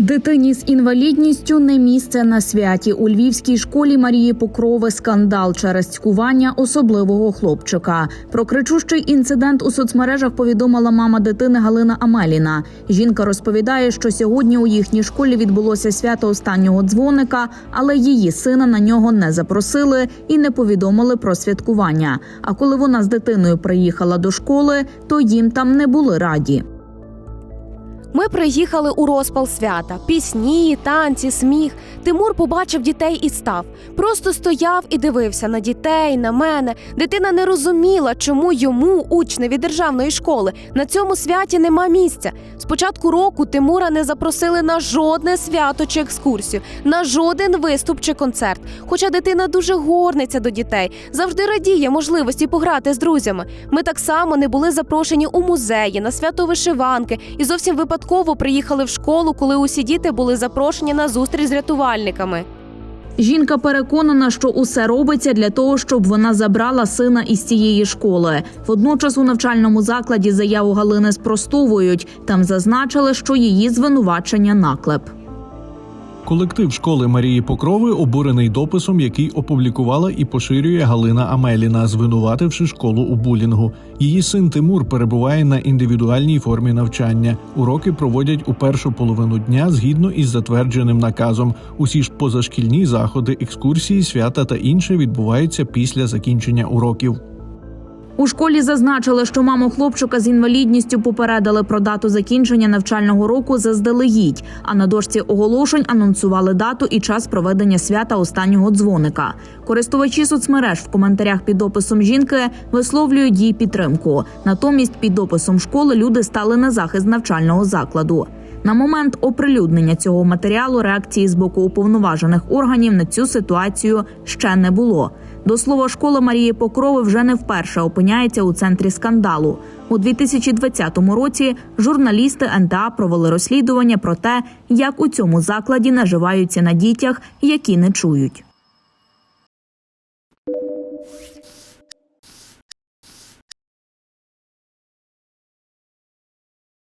Дитині з інвалідністю не місце на святі. У львівській школі Марії Покрови скандал через цькування особливого хлопчика. Про кричущий інцидент у соцмережах повідомила мама дитини Галина Амеліна. Жінка розповідає, що сьогодні у їхній школі відбулося свято останнього дзвоника, але її сина на нього не запросили і не повідомили про святкування. А коли вона з дитиною приїхала до школи, то їм там не були раді. Ми приїхали у розпал свята. Пісні, танці, сміх. Тимур побачив дітей і став. Просто стояв і дивився на дітей, на мене. Дитина не розуміла, чому йому, учневі державної школи, на цьому святі нема місця. З початку року Тимура не запросили на жодне свято чи екскурсію, на жоден виступ чи концерт. Хоча дитина дуже горниться до дітей, завжди радіє можливості пограти з друзями. Ми так само не були запрошені у музеї, на свято вишиванки і зовсім випадково приїхали в школу, коли усі діти були запрошені на зустріч з рятувальниками. Жінка переконана, що усе робиться для того, щоб вона забрала сина із цієї школи. Водночас у навчальному закладі заяву Галини спростовують. Там зазначили, що її звинувачення наклеп. Колектив школи Марії Покрови обурений дописом, який опублікувала і поширює Галина Амеліна, звинувативши школу у булінгу. Її син Тимур перебуває на індивідуальній формі навчання. Уроки проводять у першу половину дня згідно із затвердженим наказом. Усі ж позашкільні заходи, екскурсії, свята та інше відбуваються після закінчення уроків. У школі зазначили, що маму хлопчика з інвалідністю попередили про дату закінчення навчального року заздалегідь. А на дошці оголошень анонсували дату і час проведення свята останнього дзвоника. Користувачі соцмереж в коментарях під описом жінки висловлюють їй підтримку. Натомість під описом школи люди стали на захист навчального закладу. На момент оприлюднення цього матеріалу реакції з боку уповноважених органів на цю ситуацію ще не було. До слова, школа Марії Покрови вже не вперше опиняється у центрі скандалу. У 2020 році журналісти НТА провели розслідування про те, як у цьому закладі наживаються на дітях, які не чують.